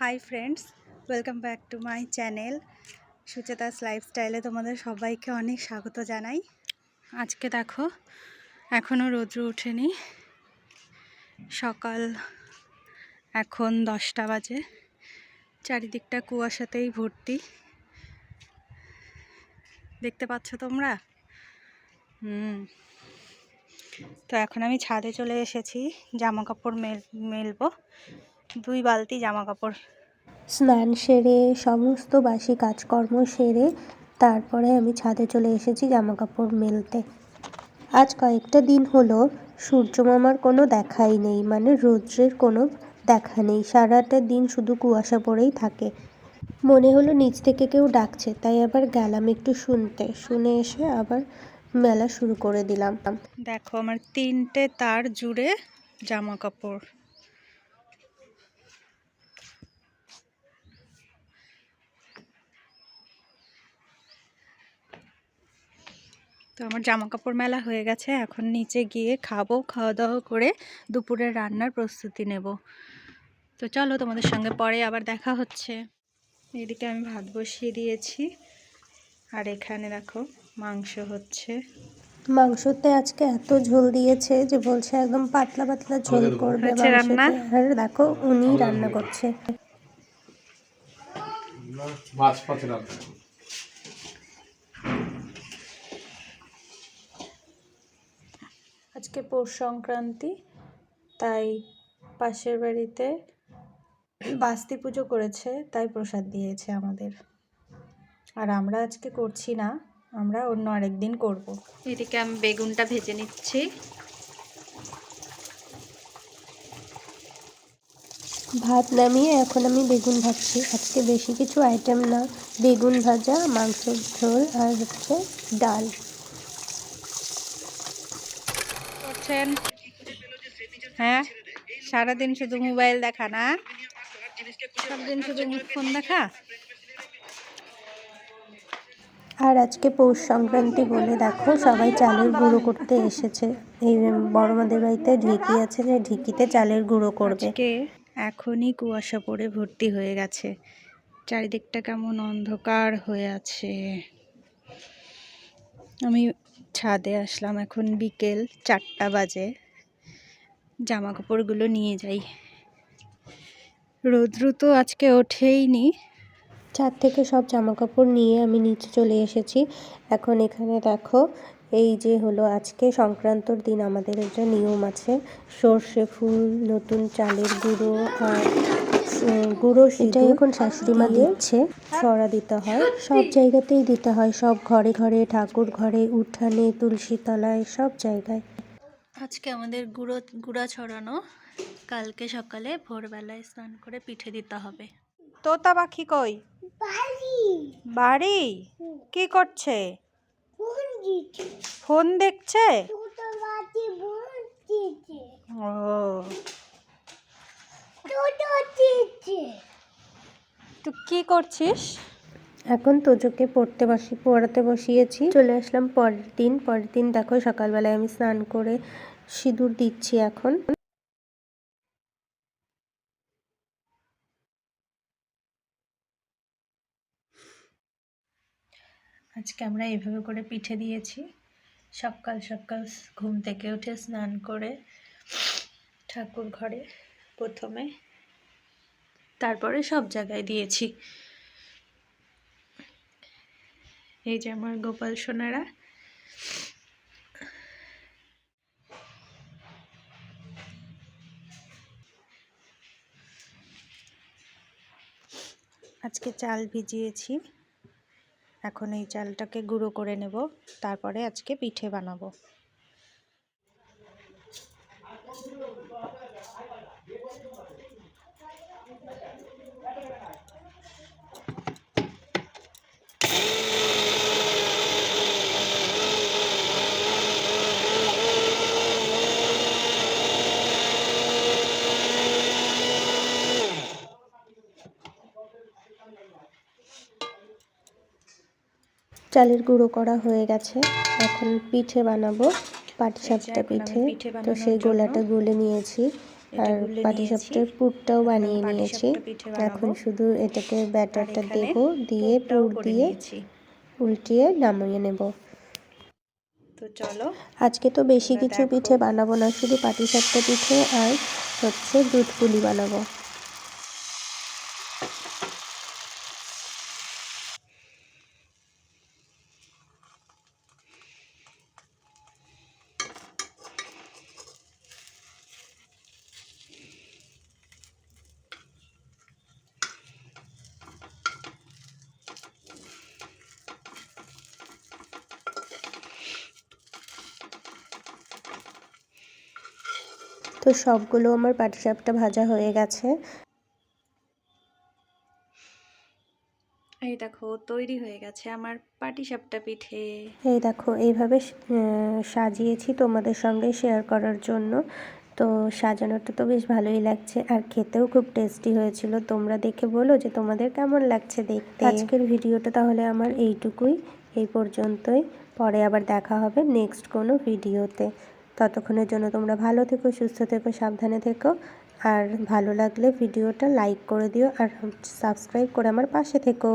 Hi friends, welcome back to my channel Sucheta's লাইফস্টাইলে তোমাদের সবাইকে অনেক স্বাগত জানাই। আজকে দেখো এখনও রৌদ্র ওঠেনি। সকাল এখন দশটা বাজে। চারিদিকটা কুয়াশাতেই ভর্তি। দেখতে পাচ্ছ তোমরা? হুম। তো এখন আমি ছাদে চলে এসেছি জামা কাপড় মেল, মেলবো। দুই বালতি জামা কাপড় স্নান সেরে সমস্ত বাসি কাজকর্ম সেরে তারপরে আমি ছাদে চলে এসেছি জামা কাপড় মেলতে। আজ কয়েকটা দিন হলো সূর্যমামার কোনো দেখাই নেই মানে রৌদ্রের কোনো দেখা নেই। সারাটা দিন শুধু কুয়াশা পড়েই থাকে। মনে হলো নিচ থেকে কেউ ডাকছে তাই আবার গেলাম একটু শুনতে। শুনে এসে আবার মেলা শুরু করে দিলাম। দেখো আমার তিনটে তার জুড়ে জামা কাপড় তো আমার জামা কাপড় মেলা হয়ে গেছে। এখন নিচে গিয়ে খাব খাওয়া দাওয়া করে দুপুরের রান্নার প্রস্তুতি নেব। তো চলো তোমাদের সঙ্গে পরে আবার দেখা হচ্ছে। এদিকে আমি ভাত বসিয়ে দিয়েছি। আর এখানে দেখো মাংস হচ্ছে। মাংসতে আজকে এত ঝোল দিয়েছে যে বলছে একদম পাতলা পাতলা ঝোল করবে রান্না? আর দেখো উনি রান্না করছে। মাছ পাতে আজকে পৌষ সংক্রান্তি তাই পাশের বাড়িতে বাস্তি পুজো করেছে তাই প্রসাদ দিয়েছে আমাদের। আর আমরা আজকে করছি না আমরা অন্য আরেকদিন করব। এদিকে আমি বেগুনটা ভেজে নিচ্ছি। ভাত নামিয়ে এখন আমি বেগুন ভাজছি। আজকে বেশি কিছু আইটেম না। বেগুন ভাজা মাংসের ঝোল আর হচ্ছে ডাল। করছেন হ্যাঁ? সারাদিন শুধু মোবাইল দেখা না? সারাদিন শুধু ফোন দেখা? আর আজকে পৌষ সংক্রান্তি বলে দেখো সবাই চালের গুঁড়ো করতে এসেছে। এই বড়মাদের বাড়িতে ঢেকি আছে যে ঢেকিতে চালের গুঁড়ো করবে। এখনই কুয়াশা পড়ে ভর্তি হয়ে গেছে। চারিদিকটা কেমন অন্ধকার হয়ে আছে। আমি ছাদে আসলাম এখন বিকেল চারটা বাজে। জামা কাপড়গুলো নিয়ে যাই। রৌদ্র তো আজকে ওঠেইনি। ছাদ থেকে সব জামা কাপড় নিয়ে আমি নিচে চলে এসেছি। এখন এখানে দেখো, এই যে হলো আজকে সংক্রান্তর দিন, আমাদের একটা নিয়ম আছে। সর্ষে ফুল, নতুন চালের গুঁড়ো, আর গুঁড়ো সেটাই এখন শাশুড়ি মা দিচ্ছে। সরা দিতে হয়। সব জায়গাতেই দিতে হয়। সব ঘরে ঘরে ঠাকুর ঘরে উঠানে তুলসী তলায় সব জায়গায়। আজকে আমাদের গুঁড়ো গুঁড়া ছড়ানো। কালকে সকালে ভোরবেলায় স্নান করে পিঠে দিতে হবে। তোতা পাখি কই? বাড়ি। কি করছে? ফোন দেখছে? ও। তুই কি করছিস? এখন তোজোকে পড়তে বসি পড়াতে বসিয়েছি। চলে আসলাম পরের দিন। পরের দিন দেখো সকালবেলায় আমি স্নান করে সিঁদুর দিচ্ছি এখন। আজকে আমরা এইভাবে করে পিঠে দিয়েছি। সকাল সকাল ঘুম থেকে উঠে স্নান করে ঠাকুর ঘরে প্রথমে। তারপরে সব জায়গায় দিয়েছি। এই যে আমার গোপাল সোনারা। আজকে চাল ভিজিয়েছি। এখন এই চালটাকে গুঁড়ো করে নেব। তারপরে আজকে পিঠে বানাবো। চালের গুঁড়ো করা হয়ে গেছে। এখন পিঠে বানাবো পাটিসাপটা পিঠে। তো সেই গোলাটা গুলে নিয়েছি। আর পাটিসাপটার পুরটাও বানিয়ে নিয়েছি। এখন শুধু এটাকে ব্যাটারটা দেব দিয়ে পুর দিয়ে। উল্টিয়ে নামিয়ে নেব। তো চলো। আজকে তো বেশি কিছু পিঠে বানাবো না শুধু পাটিসাপটা পিঠে আর হচ্ছে দুধ পুলি বানাবো। তো সবগুলো আমার পাটিসাপটা ভাজা হয়ে গেছে। এই দেখো তৈরি হয়ে গেছে আমার পাটিসাপটা পিঠে। এই দেখো এইভাবে সাজিয়েছি তোমাদের সঙ্গে শেয়ার করার জন্য। তো সাজানোটা তো বেশ ভালোই লাগছে আর খেতেও খুব টেস্টি হয়েছিল। তোমরা দেখে বলো যে তোমাদের কেমন লাগছে দেখতে। আজকের ভিডিওটা তাহলে আমার এইটুকুই এই পর্যন্তই। পরে আবার দেখা হবে নেক্সট কোনো ভিডিওতে। ততক্ষণের জন্য তোমরা ভালো থেকো, সুস্থ থেকো, সাবধানে থেকো। আর ভালো লাগলে ভিডিওটা লাইক করে দিও আর সাবস্ক্রাইব করে আমার পাশে থেকো।